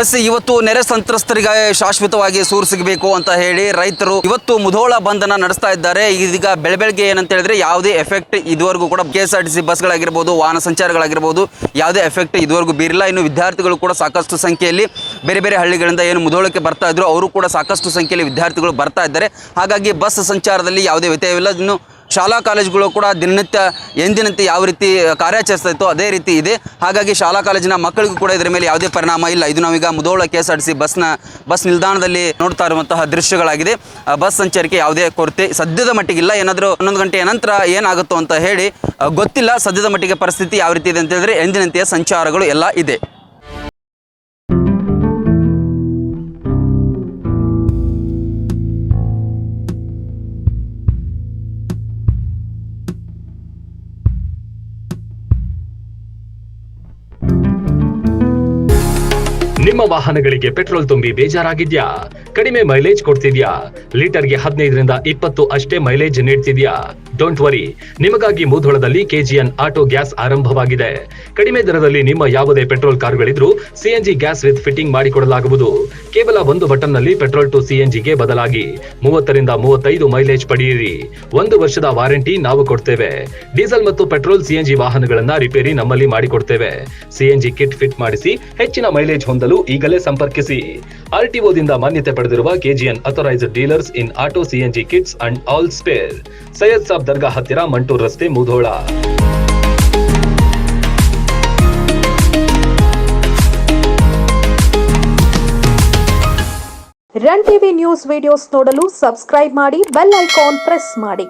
S, ಇವತ್ತು ನೆರೆ ಸಂತ್ರಸ್ತರಿಗೆ ಶಾಶ್ವತವಾಗಿ ಸೂರು ಸಿಗಬೇಕು ಅಂತ ಹೇಳಿ ರೈತರು ಇವತ್ತು ಮುಧೋಳ ಬಂಧನ ನಡೆಸ್ತಾ ಇದ್ದಾರೆ. ಇದೀಗ ಬೆಳೆ ಬೆಳಗ್ಗೆ ಏನಂತ ಹೇಳಿದ್ರೆ ಯಾವುದೇ ಎಫೆಕ್ಟ್ ಇದುವರೆಗೂ ಕೂಡ K S R T C ಬಸ್ಗಳಾಗಿರ್ಬೋದು, ವಾಹನ ಸಂಚಾರಗಳಾಗಿರ್ಬೋದು, ಯಾವುದೇ ಎಫೆಕ್ಟ್ ಇದುವರೆಗೂ ಬೀರಿಲ್ಲ. ಇನ್ನು ವಿದ್ಯಾರ್ಥಿಗಳು ಕೂಡ ಸಾಕಷ್ಟು ಸಂಖ್ಯೆಯಲ್ಲಿ ಬೇರೆ ಬೇರೆ ಹಳ್ಳಿಗಳಿಂದ ಏನು ಮುಧೋಳಕ್ಕೆ ಬರ್ತಾ ಇದ್ರು, ಅವರು ಕೂಡ ಸಾಕಷ್ಟು ಸಂಖ್ಯೆಯಲ್ಲಿ ವಿದ್ಯಾರ್ಥಿಗಳು ಬರ್ತಾ ಇದ್ದಾರೆ. ಹಾಗಾಗಿ ಬಸ್ ಸಂಚಾರದಲ್ಲಿ ಯಾವುದೇ ವ್ಯತ್ಯಯವಿಲ್ಲ. ಇನ್ನು ಶಾಲಾ ಕಾಲೇಜುಗಳು ಕೂಡ ದಿನನಿತ್ಯ, ಎಂದಿನಂತೆ ಯಾವ ರೀತಿ ಕಾರ್ಯಾಚರಿಸ್ತಾ ಇತ್ತು ಅದೇ ರೀತಿ ಇದೆ. ಹಾಗಾಗಿ ಶಾಲಾ ಕಾಲೇಜಿನ ಮಕ್ಕಳಿಗೂ ಕೂಡ ಇದರ ಮೇಲೆ ಯಾವುದೇ ಪರಿಣಾಮ ಇಲ್ಲ. ಇದು ನಾವೀಗ Mudhol K S R T C ಬಸ್ನ, ಬಸ್ ನಿಲ್ದಾಣದಲ್ಲಿ ನೋಡ್ತಾ ಇರುವಂತಹ ದೃಶ್ಯಗಳಾಗಿದೆ. ಬಸ್ ಸಂಚಾರಕ್ಕೆ ಯಾವುದೇ ಕೊರತೆ ಸದ್ಯದ ಮಟ್ಟಿಗಿಲ್ಲ ಏನಾದರೂ ಹನ್ನೊಂದು ಗಂಟೆಯ ನಂತರ ಏನಾಗುತ್ತೋ ಅಂತ ಹೇಳಿ ಗೊತ್ತಿಲ್ಲ ಸದ್ಯದ ಮಟ್ಟಿಗೆ ಪರಿಸ್ಥಿತಿ ಯಾವ ರೀತಿ ಇದೆ ಅಂತ ಹೇಳಿದ್ರೆ, ಎಂದಿನಂತೆಯ ಸಂಚಾರಗಳು ಎಲ್ಲ ಇದೆ. ನಿಮ್ಮ ವಾಹನಗಳಿಗೆ ಪೆಟ್ರೋಲ್ ತುಂಬಿ ಬೇಜಾರಾಗಿದ್ಯಾ? ಕಡಿಮೆ ಮೈಲೇಜ್ ಕೊಡ್ತಿದ್ಯಾ? ಲೀಟರ್ಗೆ ಹದಿನೈದರಿಂದ ಇಪ್ಪತ್ತು ಅಷ್ಟೇ ಮೈಲೇಜ್ ನೀಡ್ತಿದ್ಯಾ? ಡೋಂಟ್ ವರಿ ನಿಮಗಾಗಿ ಮೂಧೋಳದಲ್ಲಿ ಕೆಜಿಎನ್ ಆಟೋ ಗ್ಯಾಸ್ ಆರಂಭವಾಗಿದೆ. ಕಡಿಮೆ ದರದಲ್ಲಿ ನಿಮ್ಮ ಯಾವುದೇ ಪೆಟ್ರೋಲ್ ಕಾರುಗಳಿದ್ರೂ ಸಿಎನ್ಜಿ ಗ್ಯಾಸ್ ವಿತ್ ಫಿಟ್ಟಿಂಗ್ ಮಾಡಿಕೊಡಲಾಗುವುದು. ಕೇವಲ ಒಂದು ಬಟನ್ನಲ್ಲಿ ಪೆಟ್ರೋಲ್ ಟು ಸಿಎನ್ಜಿಗೆ ಬದಲಾಗಿ ಮೂವತ್ತರಿಂದ ಮೂವತ್ತೈದು ಮೈಲೇಜ್ ಪಡೆಯಿರಿ. ಒಂದು ವರ್ಷದ ವಾರಂಟಿ ನಾವು ಕೊಡ್ತೇವೆ. ಡೀಸೆಲ್ ಮತ್ತು ಪೆಟ್ರೋಲ್ ಸಿಎನ್ಜಿ ವಾಹನಗಳನ್ನ ರಿಪೇರಿ ನಮ್ಮಲ್ಲಿ ಮಾಡಿಕೊಡ್ತೇವೆ. ಸಿಎನ್ಜಿ ಕಿಟ್ ಫಿಟ್ ಮಾಡಿಸಿ ಹೆಚ್ಚಿನ ಮೈಲೇಜ್ ಹೊಂದಲು ಈಗಲೇ ಸಂಪರ್ಕಿಸಿ. ಆರ್ಟಿಒದಿಂದ ಮಾನ್ಯತೆ ಪಡೆದಿರುವ KGN authorised dealers in auto CNG kits and all spare Syed Sab Dargah ಹತ್ತಿರ ಮಂಟೂರ್ ರಸ್ತೆ Mudhol. Run TV news videos ನೋಡಲು ಸಬ್ಸ್ಕ್ರೈಬ್ ಮಾಡಿ ಬೆಲ್ ಐಕಾನ್ ಪ್ರೆಸ್ ಮಾಡಿ.